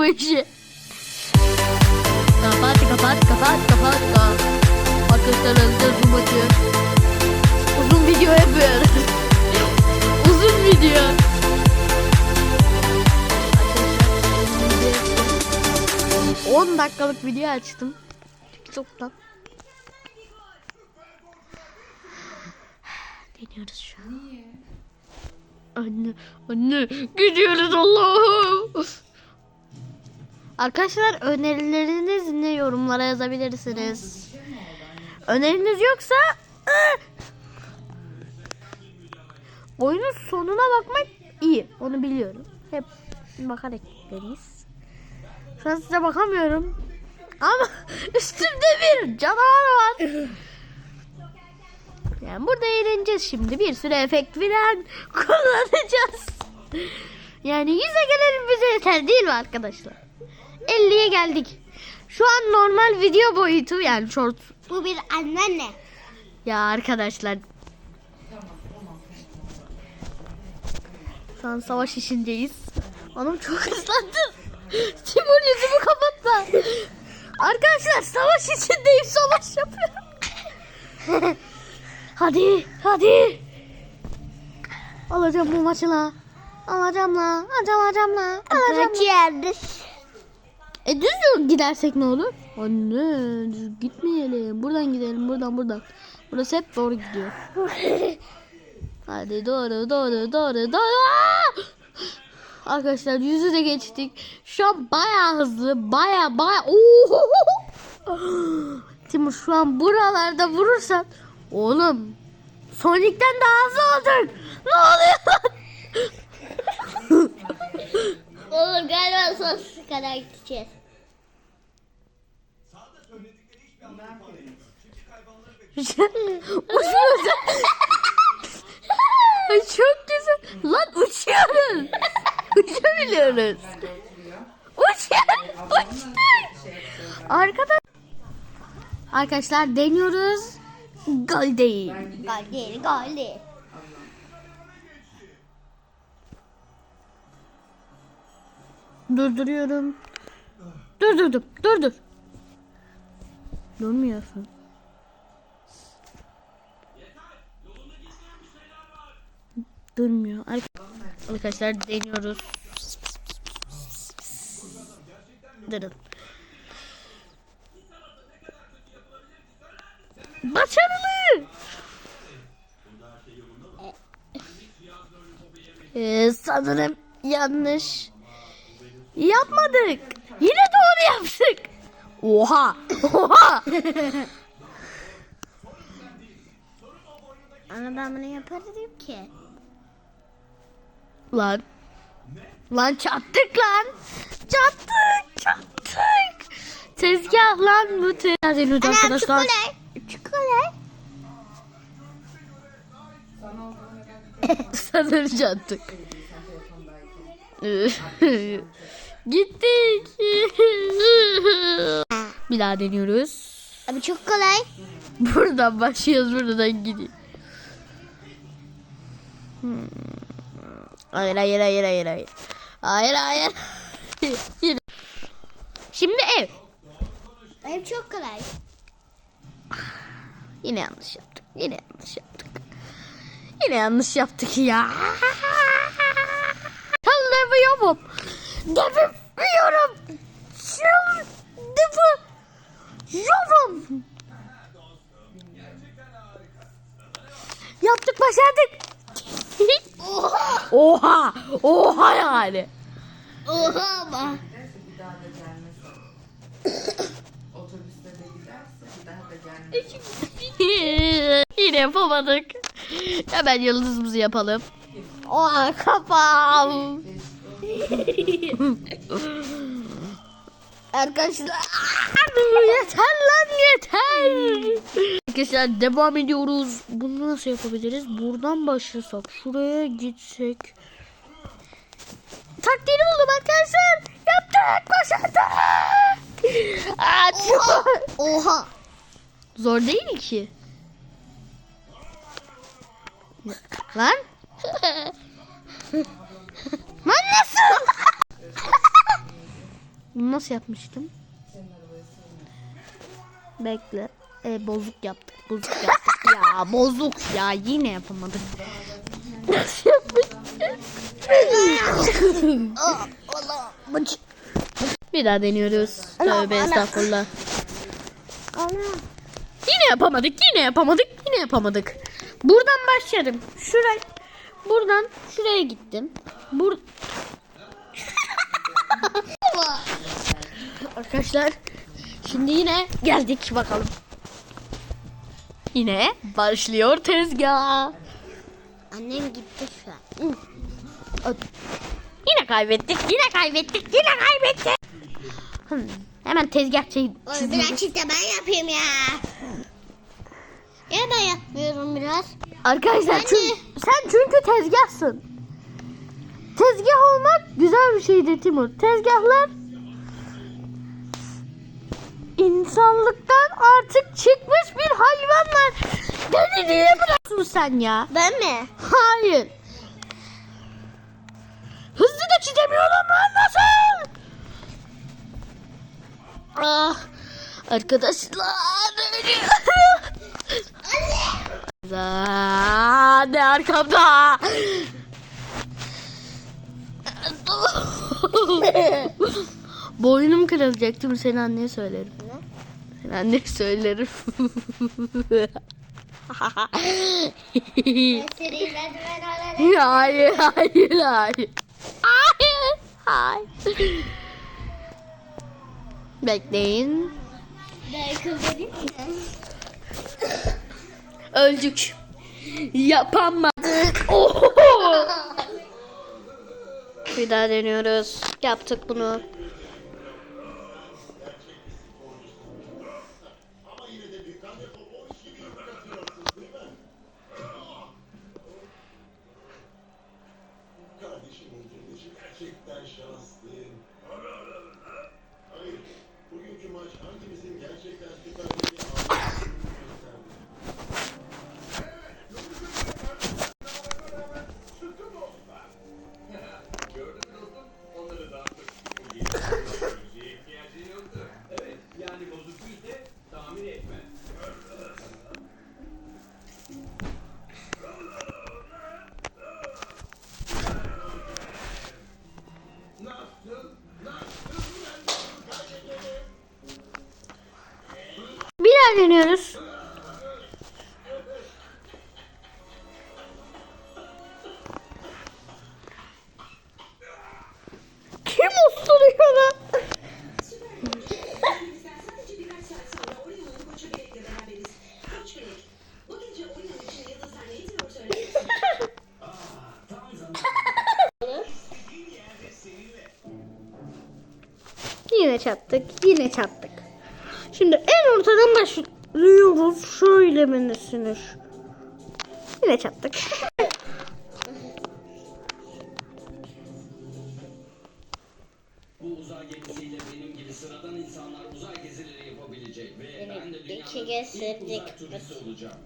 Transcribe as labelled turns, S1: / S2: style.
S1: bu işi. Kapat kapat kapat kapat kapat. Arkadaşlar hazır bu maçı. Uzun video yapıyoruz. Uzun video. Arkadaşlar, 10 dakikalık video açtım. TikTok'tan. Deniyoruz şu an. Anne, anne gidiyoruz Allah'ım. Arkadaşlar önerileriniz ne yorumlara yazabilirsiniz. Öneriniz yoksa oyunun sonuna bakmak iyi. Onu biliyorum. Hep bakarak gideriz. Şu an size bakamıyorum. Ama üstümde bir canavar var. Yani burada eğleneceğiz şimdi. Bir sürü efekt filan kullanacağız. Yani 100'e gelelim bize yeter değil mi arkadaşlar? 50'ye geldik. Şu an normal video boyutu yani short.
S2: Bu bir anneanne.
S1: Ya arkadaşlar. Şu an savaş işindeyiz. Anam çok hızlandı. Timur yüzümü kapatma. Arkadaşlar savaş içindeyim. Savaş yapıyorum. hadi hadi. Alacağım bu maçı la. Alacağım la. Alacağım alacağım la. Alacağım.
S2: Kaçıyoruz.
S1: E düz yol gidersek ne olur? Anne düz gitmeyelim. Buradan gidelim buradan buradan. Burası hep doğru gidiyor. Hadi doğru doğru doğru doğru. Arkadaşlar yüzü de geçtik. Şu an baya hızlı baya baya. Timur şu an buralarda vurursan. Oğlum Sonic'ten daha hızlı olduk. Ne oluyor?
S2: Olur galiba sonsuza kadar gideceğiz.
S1: Uçuyoruz. Ay çok güzel. Lan uçuyoruz. Uçabiliyoruz. Uçuyoruz. Uçtuk. Arkadaş. Arkadaşlar deniyoruz. Gol değil.
S2: Gol değil, gol değil.
S1: Durduruyorum. Durdurdum. Dur dur. Durmuyorsun. Durmuyor. Ark- Arkadaşlar deniyoruz. Durun. Başarılı. Ee, sanırım yanlış yapmadık. Yine doğru yaptık. Oha. Oha.
S2: Ana ben bunu yapardım ki.
S1: lan. Lan çattık lan. Çattık. Çattık. Tezgah lan bu tezgah deniyordu arkadaşlar.
S2: çikolay. Çikolay.
S1: Sanırım çattık. Gittik. Bir daha deniyoruz.
S2: Abi çok kolay.
S1: Buradan başlıyoruz buradan gidiyor. Hmm. Hayır hayır hayır hayır hayır. Hayır hayır. Şimdi ev.
S2: Benim çok kolay.
S1: Yine yanlış yaptık. Yine yanlış yaptık. Yine yanlış yaptık ya. Çalamıyorum. Depemiyorum. Çalamıyorum. Yaptık başardık. Oha. Oha yani.
S2: Oha ama.
S1: Yine yapamadık. Hemen yıldızımızı yapalım. Oha kafam. Arkadaşlar yeter lan yeter. Arkadaşlar devam ediyoruz. Bunu nasıl yapabiliriz? Buradan başlasak. Şuraya gitsek. Taktiğini buldum arkadaşlar. Yaptık başardık. Aa, çok-
S2: Oha.
S1: Zor değil ki. Lan. Lan nasıl? Bunu nasıl yapmıştım? Bekle. E, bozuk yaptık. Bozuk yaptık ya. Bozuk ya. Yine yapamadık. Nasıl yapmıştık? Bir daha deniyoruz. Tövbe estağfurullah. Yine yapamadık. Yine yapamadık. Yine yapamadık. Buradan başladım. Şuraya. Buradan şuraya gittim. Bur Arkadaşlar şimdi yine geldik bakalım. Yine başlıyor tezgah.
S2: Annem gitti şu an.
S1: Yine kaybettik, yine kaybettik, yine kaybettik. Hmm, hemen tezgah şey çizdim.
S2: birazcık da ben yapayım ya. Ya ben yapmıyorum biraz.
S1: Arkadaşlar
S2: de-
S1: çünkü, sen çünkü tezgahsın. Tezgah olmak güzel bir şeydir Timur. Tezgahlar insanlıktan artık çıkmış bir hayvanlar. Beni niye bıraktın sen ya?
S2: Ben mi?
S1: Hayır. Hızlı da çizemiyorum lan nasıl? Ah arkadaşlar. Hadi arkamda. Boynum kırılacak değil mi? Seni anneye söylerim. Seni anneye söylerim. Hayır, hayır, hayır. Hayır, hayır. Bekleyin.
S2: Ben?
S1: Öldük. Yapamadık. Oho. Bir daha deniyoruz. Yaptık bunu. Çattık, yine çattık. Şimdi en ortadan başlıyoruz. Şöyle minisiniz. Yine çattık.
S3: Bu uzay gemisiyle benim gibi sıradan insanlar uzay gezileri yapabilecek ve ben de dünyanın ilk uzay turisti olacağım.